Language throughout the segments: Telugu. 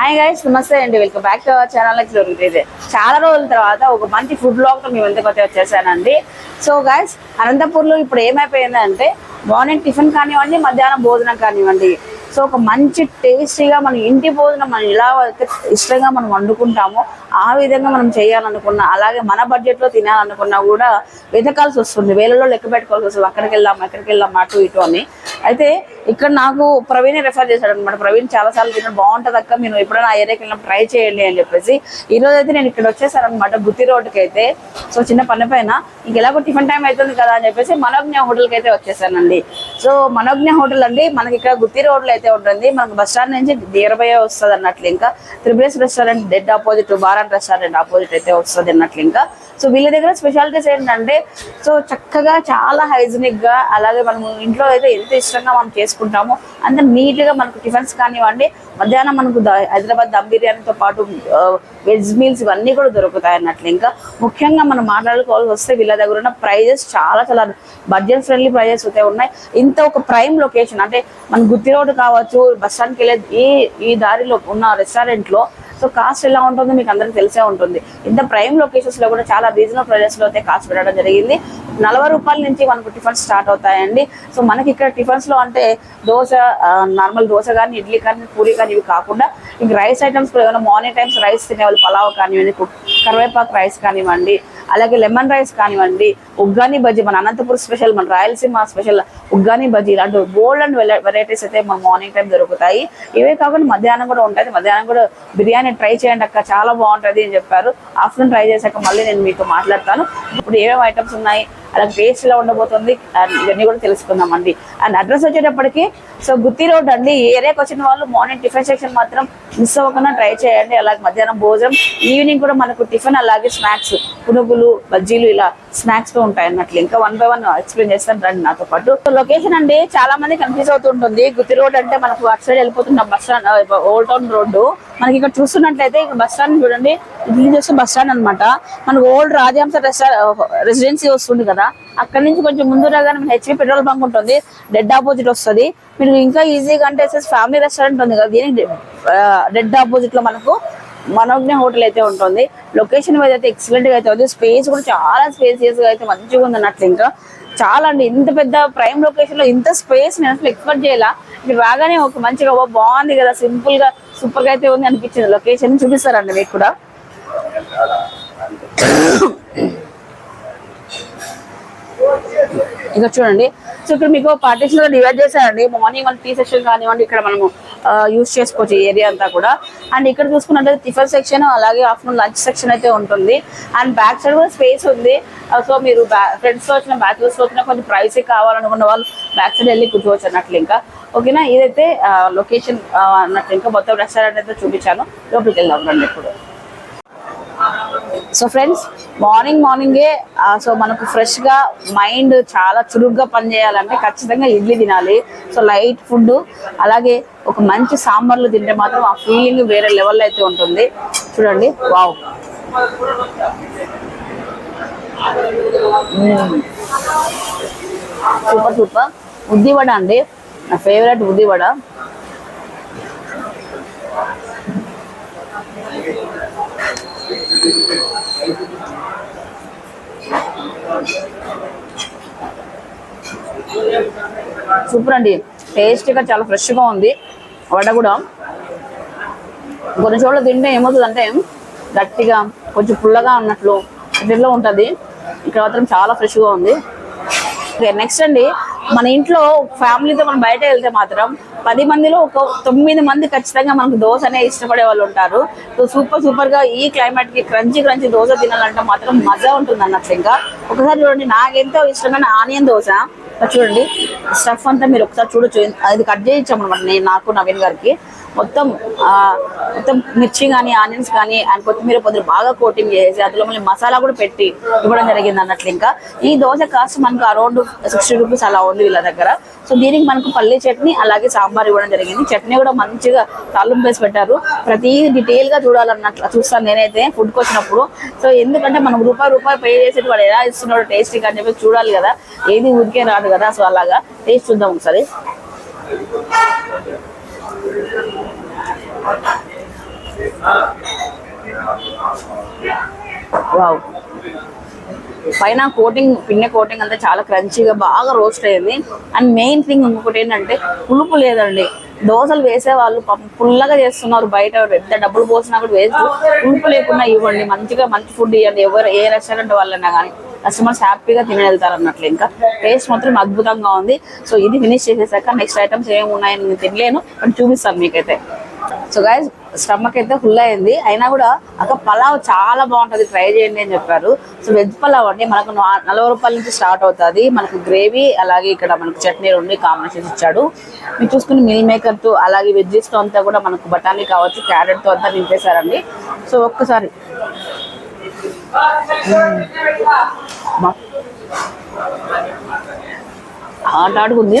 హాయ్ గైస్ నమస్తే అండి. Welcome back to our channel ఇది చాలా రోజుల తర్వాత ఒక మంచి ఫుడ్ బ్లాగ్ మేము ఎందుకు వచ్చి వచ్చేసానండి. సో గైస్ అనంతపూర్లో ఇప్పుడు ఏమైపోయిందంటే మార్నింగ్ టిఫిన్ కానివ్వండి మధ్యాహ్నం భోజనం కానివ్వండి. సో ఒక మంచి టేస్టీగా మన ఇంటి భోజనం మనం ఎలా అయితే ఇష్టంగా మనం వండుకుంటామో ఆ విధంగా మనం చేయాలనుకున్నా అలాగే మన బడ్జెట్లో తినాలనుకున్నా కూడా వెతకాల్సి వస్తుంది. వేలలో లెక్క పెట్టుకోవాల్సి వస్తుంది. అక్కడికి వెళ్దాం ఎక్కడికి వెళ్దాం అటు ఇటు అని. అయితే ఇక్కడ నాకు ప్రవీణ్ రెఫర్ చేశాడు అనమాట ప్రవీణ్ చాలా సార్లు తిన్నాడు. బాగుంటుంది అక్క మీరు ఎప్పుడైనా ఆ ఏరియాకి ట్రై చేయండి అని చెప్పేసి. ఈ రోజు అయితే నేను ఇక్కడ వచ్చేసాను అనమాట గుత్తి రోడ్డుకి అయితే. సో చిన్న పని పైన. ఇంకెలాగో టిఫిన్ టైం అవుతుంది కదా అని చెప్పేసి మనోజ్ఞ హోటల్కి అయితే వచ్చేసానండి. సో మనోజ్ఞ హోటల్ అండి మనకి ఇక్కడ గుత్తి రోడ్లో అయితే ఉంటుంది. మనకు బస్ స్టాండ్ నుంచి నియర్ వస్తుంది అన్నట్లు ఇంకా. త్రిబేస్ రెస్టారెంట్ డెడ్ ఆపోజిట్ బారాన్ రెస్టారెంట్ ఆపోజిట్ అయితే వస్తుంది అన్నట్లు ఇంకా. సో వీళ్ళ దగ్గర స్పెషాలిటీస్ ఏంటంటే సో చక్కగా చాలా హైజీనిక్గా అలాగే మనము ఇంట్లో అయితే ఎంత ఇష్టంగా మనం చేసుకుంటాము. అంత నీట్గా మనకు టిఫిన్స్ కానివ్వండి మధ్యాహ్నం మనకు ద- హైదరాబాద్ దమ్ బిర్యానీతో పాటు వెజ్ మీల్స్ ఇవన్నీ కూడా దొరుకుతాయి అన్నట్లు. ఇంకా ముఖ్యంగా మనం మాట్లాడుకోవాల్సి వస్తే వీళ్ళ దగ్గర ఉన్న ప్రైజెస్ చాలా చాలా బడ్జెట్ ఫ్రెండ్లీ ప్రైజెస్ అయితే ఉన్నాయి. ఇంత ఒక ప్రైమ్ లొకేషన్ అంటే మన గుత్తి రోడ్డు కావచ్చు బస్ స్టాండ్కి వెళ్ళే ఈ ఈ దారిలో ఉన్న రెస్టారెంట్లో సో కాస్ట్ ఎలా ఉంటుందో మీకు అందరికి తెలిసే ఉంటుంది. ఇంత ప్రైమ్ లొకేషన్స్లో కూడా చాలా రీజనల్ ప్రైజెస్లో అయితే కాస్ట్ పెట్టడం జరిగింది. నలభై రూపాయల నుంచి మనకు టిఫిన్స్ స్టార్ట్ అవుతాయండి. సో మనకి ఇక్కడ టిఫిన్స్లో అంటే దోశ నార్మల్ దోశ కానీ ఇడ్లీ కానీ పూరి కానీ ఇవి కాకుండా ఇంక రైస్ ఐటమ్స్ కూడా ఏమైనా మార్నింగ్ టైమ్స్ రైస్ తినేవాళ్ళు పలావ్ కానివ్వండి కరివేపాకు రైస్ కానివ్వండి అలాగే లెమన్ రైస్ కానివ్వండి ఉగ్గాని బజ్జీ మన అనంతపురం స్పెషల్ మన రాయలసీమ స్పెషల్ ఉగ్గాని బజ్జీ ఇలాంటి బోల్డ్ అండ్ వెరైటీస్ అయితే మన మార్నింగ్ టైం దొరుకుతాయి. ఇవే కాకుండా మధ్యాహ్నం కూడా ఉంటుంది మధ్యాహ్నం కూడా బిర్యానీ ట్రై చేయండి అక్క చాలా బాగుంటుంది అని చెప్పారు. ఆఫ్టర్నూన్ ట్రై చేశాక మళ్ళీ నేను మీతో మాట్లాడతాను. ఇప్పుడు ఏమేమి ఐటమ్స్ ఉన్నాయి? అలాగే టేస్ట్ ఎలా ఉండబోతుంది. ఇవన్నీ కూడా తెలుసుకుందామండి. అండ్ అడ్రస్ వచ్చేటప్పటికి సో గుత్తి రోడ్ అండి ఈ ఏరియాకి వచ్చిన వాళ్ళు మార్నింగ్ టిఫిన్ సెక్షన్ మాత్రం మిస్ అవ్వకుండా ట్రై చేయండి. అలాగే మధ్యాహ్నం భోజనం ఈవినింగ్ కూడా మనకు టిఫిన్ అలాగే స్నాక్స్ పునుగులు బజ్జీలు ఇలా స్నాక్స్తో ఉంటాయి అన్నట్లు ఇంకా వన్ బై వన్ ఎక్స్ప్లెయిన్ చేస్తాను రండి నాతో పాటు. లొకేషన్ అండి చాలా మంది కన్ఫ్యూజ్ అవుతుంటుంది. గుత్తి రోడ్ అంటే మనకు అటు సైడ్ వెళ్ళిపోతున్న bus stand old town road మనకి ఇక్కడ చూస్తున్నట్లయితే ఇక్కడ బస్ స్టాండ్ చూడండి. ఇది చూస్తే బస్ స్టాండ్ అనమాట మనకు ఓల్డ్ రాజహంస రెసిడెన్సీ వస్తుంది కదా. అక్కడ నుంచి కొంచెం ముందు రాగానే మన హెచ్పి పెట్రోల్ బంక్ ఉంటుంది. డెడ్ ఆపోజిట్ వస్తుంది. మీరు ఇంకా ఈజీగా అంటే ఫ్యామిలీ రెస్టారెంట్ ఉంది కదా దీనికి డెడ్ ఆపోజిట్లో మనకు మనోజ్ఞ హోటల్ అయితే ఉంటుంది. లొకేషన్ మీద అయితే ఎక్సలెంట్గా అయితే ఉంది. స్పేస్ కూడా చాలా స్పేసియస్గా అయితే మంచిగా ఉంది అన్నట్లు ఇంకా. చాలా అండి. ఇంత పెద్ద ప్రైమ్ లొకేషన్లో ఇంత స్పేస్ నేను అసలు ఎక్స్పెక్ట్ చేయాలా. ఇక్కడ రాగానే ఒక మంచిగా బాగుంది కదా సింపుల్గా సూపర్గా అయితే ఉంది అనిపించింది. లొకేషన్ చూపిస్తారండి మీకు కూడా? ఇక చూడండి. సో ఇక్కడ మీకు పార్టీషన్గా డివైడ్ చేశారండి. మార్నింగ్ మన టీ సెక్షన్ కానివ్వండి ఇక్కడ మనము యూస్ చేసుకోవచ్చు ఈ ఏరియా అంతా కూడా. అండ్ ఇక్కడ చూసుకున్నట్లయితే టిఫిన్ సెక్షన్ అలాగే ఆఫ్టర్నూన్ లంచ్ సెక్షన్ అయితే ఉంటుంది. అండ్ బ్యాక్ సైడ్ కూడా స్పేస్ ఉంది. Uh, సో మీరు ఫ్రెండ్స్ వచ్చిన బ్యాచులర్స్తో వచ్చిన కొంచెం ప్రైవసీ కావాలనుకున్న వాళ్ళు బ్యాక్ సైడ్ వెళ్ళి కూర్చోవచ్చు అన్నట్లు ఇంకా. ఓకేనా ఇదైతే లొకేషన్ అన్నట్లు ఇంకా మొత్తం రెస్టారెంట్ అయితే చూపించాను. లోపలికి వెళ్దాం రండి ఇప్పుడు. సో ఫ్రెండ్స్ మార్నింగ్ మార్నింగే సో మనకు ఫ్రెష్గా మైండ్ చాలా చురుగ్గా పనిచేయాలంటే ఖచ్చితంగా ఇడ్లీ తినాలి. సో లైట్ ఫుడ్ అలాగే ఒక మంచి సాంబార్లు తింటే మాత్రం ఆ ఫీలింగ్ వేరే లెవెల్లో అయితే ఉంటుంది. చూడండి వావ్. Super super. ఉద్దివడ అండి నా ఫేవరెట్ ఉద్దివడ. సూపర్ అండి. టేస్టీగా చాలా ఫ్రెష్గా ఉంది. వడ కూడా. కొన్ని చోట్ల తింటే ఏమవుతుందంటే గట్టిగా కొంచెం పుల్లగా ఉన్నట్లు ఇట్లా ఉంటుంది. ఇక్కడ మాత్రం చాలా ఫ్రెష్గా ఉంది. నెక్స్ట్ అండి. మన ఇంట్లో ఫ్యామిలీతో మనం బయట వెళ్తే మాత్రం పది మందిలో ఒక తొమ్మిది మంది ఖచ్చితంగా మనకు దోశ అనే ఇష్టపడే వాళ్ళు ఉంటారు. సో సూపర్ సూపర్గా ఈ క్లైమేట్కి క్రంచి క్రంచి దోశ తినాలంటే మాత్రం మజా ఉంటుంది అన్నట్టు ఇంకా. ఒకసారి చూడండి నాకెంతో ఇష్టమైన ఆనియన్ దోశ. చూడండి స్టఫ్ అంతా మీరు ఒకసారి చూడొచ్చు. అది కట్ చేయించాం అనమాట నేను నాకు నవీన్ గారికి. మొత్తం మొత్తం మిర్చి కానీ ఆనియన్స్ కానీ అండ్ కొత్తిమీర పొద్దు బాగా కోటింగ్ చేసి అందులో మళ్ళీ మసాలా కూడా పెట్టి ఇవ్వడం జరిగింది అన్నట్లు ఇంకా. ఈ దోశ కాస్ట్ మనకు అరౌండ్ సిక్స్టీ రూపీస్ అలా ఉంది వీళ్ళ దగ్గర. సో దీనికి మనకు పల్లి చట్నీ అలాగే సాంబార్ ఇవ్వడం జరిగింది. చట్నీ కూడా మంచిగా తాళం వేసి పెట్టారు. ప్రతి డీటెయిల్గా చూడాలన్నట్లు చూస్తాను నేనైతే ఫుడ్కి వచ్చినప్పుడు. సో ఎందుకంటే మనం రూపాయి రూపాయి పే చేసేది వాడు ఎలా ఇస్తున్నాడో టేస్టీగా అని చెప్పి చూడాలి కదా. ఏది ఊరికే రాదు కదా. సో అలాగా టేస్ట్ చూద్దాం ఒకసారి. వావ్. పైన కోటింగ్ పిన్నె కోటింగ్ అంతా చాలా క్రంచీగా బాగా రోస్ట్ అయింది. అండ్ మెయిన్ థింగ్ ఇంకొకటి ఏంటంటే పులుపు లేదండి. దోశలు వేసే వాళ్ళు పుల్లగా చేస్తున్నారు బయట. ఎంత డబ్బులు పోసినా కూడా వేస్ట్. పులుపు లేకుండా ఇవ్వండి. మంచిగా మంచి ఫుడ్ ఇవ్వండి. ఎవరు ఏ రెస్టారెంట్ వాళ్ళైనా కానీ కస్టమర్స్ హ్యాపీగా తిని వెళ్తారు అన్నట్లు. ఇంకా టేస్ట్ మాత్రం అద్భుతంగా ఉంది. సో ఇది ఫినిష్ చేసేసాక నెక్స్ట్ ఐటమ్స్ ఏమి ఉన్నాయని నేను తినలేను అని చూపిస్తాను మీకైతే. సో గాయస్ స్టమక్ అయితే ఫుల్ అయింది. అయినా కూడా అక్కడ పలావ్ చాలా బాగుంటది. ట్రై చేయండి అని చెప్పారు. సో వెజ్ పలావ్ అండి. మనకు నలభై రూపాయల నుంచి స్టార్ట్ అవుతుంది. మనకు గ్రేవీ అలాగే ఇక్కడ మనకు చట్నీ రెండు కాంబినేషన్స్ ఇచ్చాడు. మీరు చూసుకుని మిల్ మేకర్తో అలాగే వెజ్జెస్తో అంతా కూడా మనకు బఠానీ కావచ్చు క్యారెట్తో అంతా నింపేశారండి. సో ఒక్కసారి. ఆట ఆడుకుంది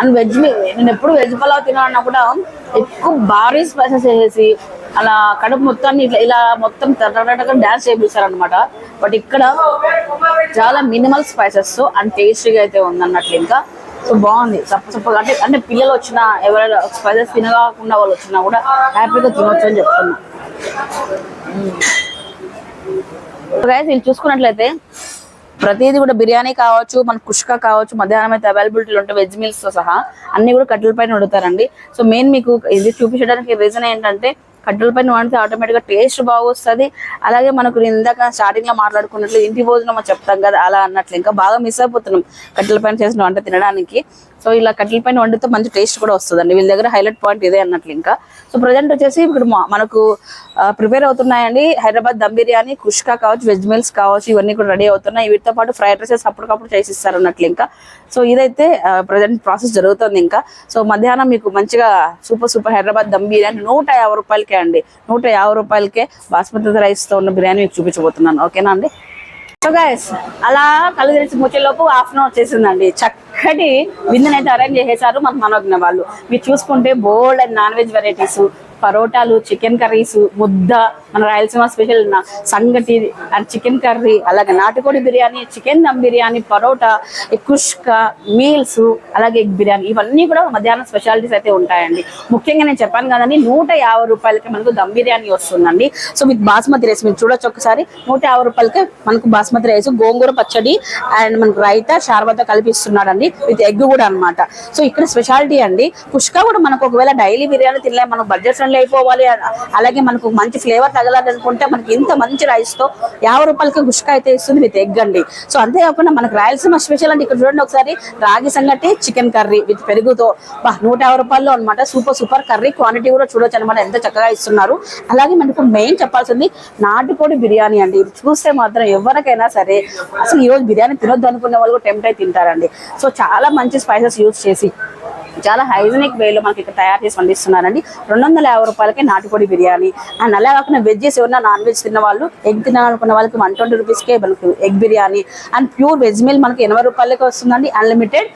అండ్ వెజ్ నేను ఎప్పుడు వెజ్ పలావ్ తినాలన్నా కూడా ఎక్కువ భారీ స్పైసెస్ వేసేసి అలా కడుపు మొత్తాన్ని ఇట్లా ఇలా మొత్తం తగ్గ డాన్స్ చేపిస్తారనమాట బట్ ఇక్కడ చాలా మినిమల్ స్పైసెస్ అండ్ టేస్టీగా అయితే ఉందన్నట్లు ఇంకా. సో బాగుంది. చప్ప చప్పగా అంటే అంటే పిల్లలు వచ్చినా ఎవరైనా స్పైసెస్ తినకుండా వాళ్ళు వచ్చినా కూడా హ్యాపీగా తినొచ్చు అని చెప్తున్నా. గైస్ వీళ్ళు చూసుకున్నట్లయితే ప్రతిదీ కూడా బిర్యానీ కావచ్చు మన కుష్క కావచ్చు మధ్యాహ్నం అయితే అవైలబిలిటీ ఉంటాయి వెజ్ మీల్స్తో సహా అన్ని కూడా కట్టెల పైన వండుతారండి. సో మెయిన్ మీకు ఇది చూపించడానికి రీజన్ ఏంటంటే కట్టెల పైన వండితే ఆటోమేటిక్గా టేస్ట్ బాగొస్తుంది. అలాగే మనకు ఇందాక స్టార్టింగ్లో మాట్లాడుకున్నట్లు ఇంటి భోజనం చెప్తాం కదా అలా అన్నట్లు ఇంకా బాగా మిస్ అయిపోతున్నాం కట్టెల పైన చేసిన వంట తినడానికి. సో ఇలా కట్టెల పైన వండితే మంచి టేస్ట్ కూడా వస్తుందండి. వీళ్ళ దగ్గర హైలైట్ పాయింట్ ఇదే అన్నట్లు ఇంకా. సో ప్రజెంట్ వచ్చేసి ఇప్పుడు మా- మనకు ప్రిపేర్ అవుతున్నాయండి. హైదరాబాద్ దమ్ బిర్యానీ కుష్కా కావచ్చు వెజ్ మీల్స్ కావచ్చు ఇవన్నీ కూడా రెడీ అవుతున్నాయి. వీటితో పాటు ఫ్రైడ్ రైసెస్ అప్పటికప్పుడు చేసి ఇస్తారు అన్నట్లు ఇంకా. సో ఇదైతే ప్రజెంట్ ప్రాసెస్ జరుగుతుంది ఇంకా. సో మధ్యాహ్నం మీకు మంచిగా సూపర్ సూపర్ హైదరాబాద్ దమ్ బిర్యానీ నూట యాభై రూపాయలకే అండి. నూట యాభై రూపాయలకే బాస్మతి రైస్తో ఉన్న బిర్యానీ మీకు చూపించబోతున్నాను. ఓకేనా అండి? సో గైస్ అలా కళ్ళు తెరిచి ముచ్చేలోపు ఆఫ్టర్నూన్ వచ్చేసిందండి. చక్కటి విందునైతే అరేంజ్ చేసేసారు మన మనోజ్ఞ వాళ్ళు. మీరు చూసుకుంటే both and non veg varieties పరోటాలు chicken curries ముద్ద మన రాయలసీమ స్పెషల్ సంగటి అండ్ చికెన్ కర్రీ అలాగే నాటుకోడి బిర్యానీ చికెన్ దమ్ బిర్యానీ పరోటా కుష్క మీల్స్ అలాగే ఎగ్ బిర్యానీ ఇవన్నీ కూడా మధ్యాహ్నం స్పెషాలిటీస్ అయితే ఉంటాయండి. ముఖ్యంగా నేను చెప్పాను కదండి నూట యాభై రూపాయలకి మనకు దమ్ బిర్యానీ వస్తుందండి. సో విత్ బాస్మతి రైస్ మీరు చూడొచ్చు ఒకసారి. నూట యాభై రూపాయలకి మనకు బాస్మతి రైస్ గోంగూర పచ్చడి అండ్ మనకు రైతా షార్బతా కలిపిస్తున్నాడండి. విత్ ఎగ్ కూడా అన్నమాట. సో ఇక్కడ స్పెషాలిటీ అండి. పుష్క కూడా మనకు ఒకవేళ డైలీ బిర్యానీ తినలే మనకు బడ్జెట్ ఫ్రెండ్లీ అయిపోవాలి. అలాగే మనకు మంచి ఫ్లేవర్ తగలాలనుకుంటే మనకి ఇంత మంచి రైస్తో యాభై రూపాయలకి గుష్క అయితే ఇస్తుంది విత్ ఎగ్ అండి సో అంతేకాకుండా మనకు రాయలసీమ స్పెషల్ అంటే ఇక్కడ చూడండి ఒకసారి రాగి సంగటి చికెన్ కర్రీ విత్ పెరుగుతో. బా నూట యాభై రూపాయల్లో అనమాట సూపర్ సూపర్ కర్రీ క్వాంటిటీ కూడా చూడొచ్చు అనమాట ఎంత చక్కగా ఇస్తున్నారు. అలాగే మనకు మెయిన్ చెప్పాల్సింది నాటుకోడి బిర్యానీ అండి. చూస్తే మాత్రం ఎవరికైనా సరే అసలు ఈ రోజు బిర్యానీ తినొద్దు అనుకునే వాళ్ళు కూడా టెంప్ట్ అయి తింటారండి. సో చాలా మంచి స్పైసెస్ యూజ్ చేసి చాలా హైజీనిక్ వేలో మనకి ఇక్కడ తయారు చేసి పండిస్తున్నారండి. రెండు వందల యాభై రూపాయలకి నాటుకోడి బిర్యానీ. అండ్ అలా కాకుండా వెజ్జెస్ ఎవరైనా నాన్ వెజ్ తిన్న వాళ్ళు ఎగ్ తినాలనుకున్న వాళ్ళకి వన్ ట్వంటీ రూపీస్కే మనకు egg biryani. And pure veg meal మనకి ఎనభై రూపాయలకి వస్తుందండి అన్లిమిటెడ్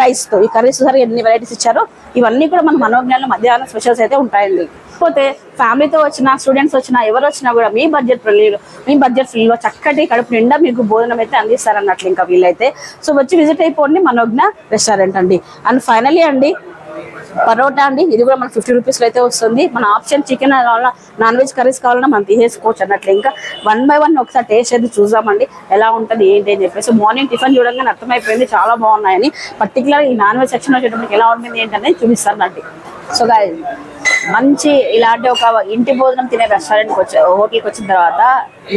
రైస్తో తో. ఈ కర్రీస్ సార్ ఎన్ని వెరైటీస్ ఇచ్చారో? ఇవన్నీ కూడా మన మనోజ్ఞానం మధ్యాహ్నం స్పెషల్స్ అయితే ఉంటాయండి. పోతే ఫ్యామిలీతో వచ్చిన స్టూడెంట్స్ వచ్చినా ఎవరు వచ్చినా కూడా మీ బడ్జెట్ ఫ్రెండ్లీలో మీ బడ్జెట్ ఫ్రెండ్లీలో చక్కటి కడుపు నిండా మీకు భోజనం అయితే అందిస్తారన్నట్లు ఇంకా వీళ్ళైతే. సో వచ్చి విజిట్ అయిపోండి మనోజ్ఞ రెస్టారెంట్ అండి. అండ్ ఫైనలీ అండి పరోటా అండి. ఇది కూడా మనకి ఫిఫ్టీ రూపీస్ అయితే వస్తుంది. మన ఆప్షన్ చికెన్ కావాలన్నా నాన్ వెజ్ కర్రీస్ కావాలన్నా మనం తీసేసుకోవచ్చు అన్నట్లు. ఇంకా వన్ బై వన్ ఒకసారి టేస్ట్ అయితే చూసామండి ఎలా ఉంటుంది ఏంటి అని చెప్పేసి. మార్నింగ్ టిఫిన్ చూడంగానే అర్థమైపోయింది చాలా బాగున్నాయని. పర్టికులర్ ఈ నాన్ వెజ్ సెక్షన్ వచ్చేటప్పటికి ఎలా ఉంటుంది ఏంటనేది చూపిస్తాను అండి. సో గాయ మంచి ఇలాంటి ఒక ఇంటి భోజనం తినే రెస్టారెంట్కి వచ్చి హోటల్కి వచ్చిన తర్వాత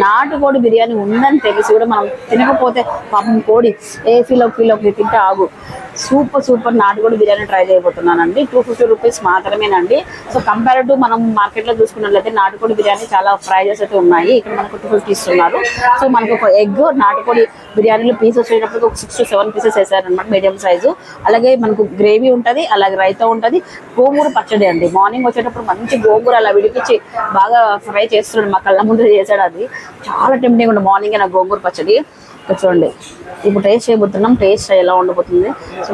నాటుకోడి బిర్యానీ ఉందని తెలిసి కూడా మనం తినకపోతే పాపం కోడి ఏ ఫీల్ కిలోకి తింటే ఆగు. సూపర్ సూపర్ నాటుకోడి బిర్యానీ ట్రై చేయబోతున్నానండి. టూ ఫిఫ్టీ రూపీస్ మాత్రమేనండి. సో కంపేర్ టు మనం మార్కెట్లో చూసుకున్నట్లయితే నాటుకోడి బిర్యానీ చాలా ప్రైజెస్ అయితే ఉన్నాయి. ఇక్కడ మనకు టూ ఫిఫ్టీ ఇస్తున్నారు. సో మనకు ఒక ఎగ్ నాటుకోడి బిర్యానీలో పీసెస్ వచ్చేటప్పుడు ఒక సిక్స్ టు సెవెన్ పీసెస్ వేసారనమాట మీడియం సైజు అలాగే మనకు గ్రేవీ ఉంటుంది అలాగే రైతా ఉంటుంది గోంగూర పచ్చడి అండి. మార్నింగ్ వచ్చి వచ్చేటప్పుడు మంచి గోంగూర అలా విడిపించి బాగా ఫ్రై చేస్తున్నాడు మా కళ్ళ ముందు చేశాడు అది. చాలా టెంప్టింగ్ ఉంది మార్నింగ్ నా గోంగూర పచ్చడి. చూడండి. ఇప్పుడు టేస్ట్ చేయబోతున్నాం. టేస్ట్ ఎలా ఉండబోతుంది?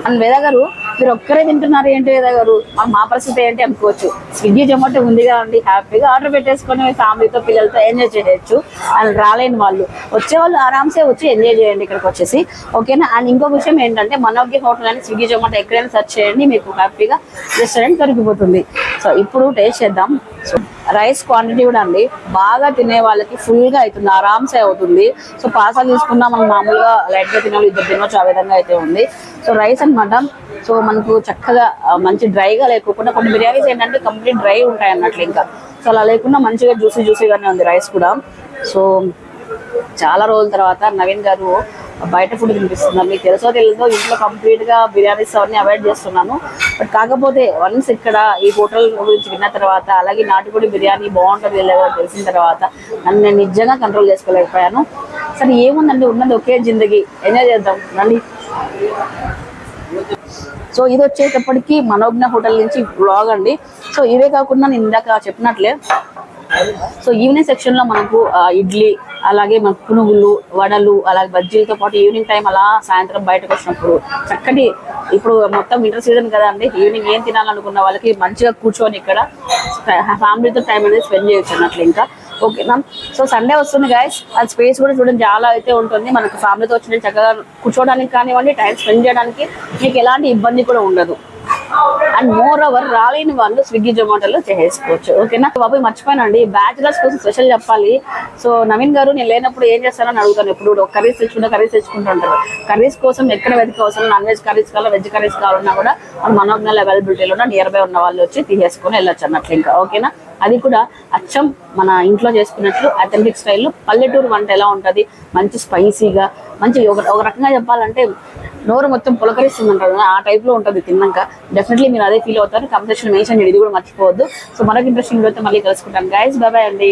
అండ్ వేద గారు మీరు ఒక్కరే తింటున్నారు ఏంటి వేద గారు? మా మా పరిస్థితి ఏంటి అనుకోవచ్చు. స్విగ్గీ జొమాటో ఉంది కదండి హ్యాపీగా ఆర్డర్ పెట్టేసుకొని ఫ్యామిలీతో పిల్లలతో ఎంజాయ్ చేయొచ్చు. అండ్ రాలేని వాళ్ళు. వచ్చే వాళ్ళు ఆరామ్సే వచ్చి ఎంజాయ్ చేయండి ఇక్కడికి వచ్చేసి. ఓకేనా? అండ్ ఇంకో విషయం ఏంటంటే మనోగ్య హోటల్ అని స్విగ్గీ జొమాటో ఎక్కడైనా సెర్చ్ చేయండి. మీకు హ్యాపీగా రెస్టారెంట్ దొరికిపోతుంది. సో ఇప్పుడు టేస్ట్ చేద్దాం. సో రైస్ క్వాంటిటీ కూడా అండి. బాగా తినే వాళ్ళకి ఫుల్గా అవుతుంది ఆరామ్సే అవుతుంది. సో పార్సల్ తీసుకున్నా మనం మామూలుగా లైట్గా తినాలి ఇద్దరు తినవచ్చు ఆ విధంగా అయితే ఉంది. సో రైస్ అనమాట సో మనకు చక్కగా మంచి డ్రైగా లేకుండా కొన్ని బిర్యానీస్ ఏంటంటే కంప్లీట్ డ్రై ఉంటాయి అన్నట్లు ఇంకా. సో అలా లేకుండా మంచిగా జ్యూసీ జ్యూసీగానే ఉంది రైస్ కూడా. సో చాలా రోజుల తర్వాత నవీన్ గారు బయట ఫుడ్ తినిపిస్తున్నారు మీకు తెలుసో తెలియదో ఇంట్లో కంప్లీట్గా బిర్యానీస్ అవన్నీ అవాయిడ్ చేస్తున్నాను. బట్ కాకపోతే వన్స్ ఇక్కడ ఈ హోటల్ గురించి విన్న తర్వాత అలాగే నాటుకోడి బిర్యానీ బాగుంటుంది లేదా తెలిసిన తర్వాత నన్ను నేను నిజంగా కంట్రోల్ చేసుకోలేకపోయాను. సరే ఏముందండి? ఉన్నది ఒకే జిందగీ. ఎంజాయ్ చేద్దాం. రండి. సో ఇది వచ్చేటప్పటికి మనోజ్ఞ హోటల్ నుంచి బ్లాగ్ అండి. సో ఇవే కాకుండా నేను ఇందాక చెప్పినట్లే సో ఈవినింగ్ సెక్షన్లో మనకు ఇడ్లీ అలాగే మన పునుగులు వడలు అలాగే బజ్జీలతో పాటు ఈవినింగ్ టైం అలా సాయంత్రం బయటకు వచ్చినప్పుడు చక్కటి ఇప్పుడు మొత్తం వింటర్ సీజన్ కదా అండి ఈవినింగ్ ఏం తినాలనుకున్న వాళ్ళకి మంచిగా కూర్చొని ఇక్కడ ఫ్యామిలీతో టైం అనేది స్పెండ్ చేయొచ్చు అన్నట్లు ఇంకా. ఓకేనా సో సండే వస్తుంది గాయస్ అది స్పేస్ కూడా చూడండి చాలా అయితే ఉంటుంది. మనకు ఫ్యామిలీతో వచ్చిన చక్కగా కూర్చోడానికి కానివ్వండి టైం స్పెండ్ చేయడానికి మీకు ఎలాంటి ఇబ్బంది కూడా ఉండదు. అండ్ మోర్ ఓవర్ రాలేని వాళ్ళు స్విగ్గీ జొమాటోలో చేసుకోవచ్చు ఓకేనా? బాబాయ్ మర్చిపోయానండి. బ్యాచులర్స్ కోసం స్పెషల్ చెప్పాలి. సో నవీన్ గారు నేను లేనప్పుడు ఏం చేస్తానని అడుగుతాను. ఎప్పుడు కర్రీస్ తెచ్చుకుంటే కర్రీస్ తెచ్చుకుంటుంటారు. కర్రీస్ కోసం ఎక్కడ వెతికి అవసరం? నాన్ వెజ్ కర్రీస్ కావాలా వెజ్ కర్రీస్ కావాలన్నా కూడా మన మనోజ్ఞల అవైలబిలిటీలో ఉన్న నియర్ బై ఉన్న వాళ్ళు వచ్చి తీసేసుకొని వెళ్ళొచ్చు అన్నట్లు ఇంకా. ఓకేనా? అది కూడా అచ్చం మన ఇంట్లో చేసుకున్నట్లు అథెంటిక్ స్టైల్లో పల్లెటూరు వంట ఎలా ఉంటుంది? మంచి స్పైసీగా మంచి ఒక ఒక రకంగా చెప్పాలంటే నోరు మొత్తం పులకరిస్తుంది అంటారు ఆ టైప్లో ఉంటుంది తిన్నాక. డెఫినెట్లీ మీరు అదే ఫీల్ అవుతారు. కంపెషన్ మెన్షన్ ఇది కూడా మర్చిపోవద్దు. సో మరొక ఇంట్రెస్టింగ్ అయితే మళ్ళీ కలుసుకుంటాం. గైస్ బాబాయ్ అండి.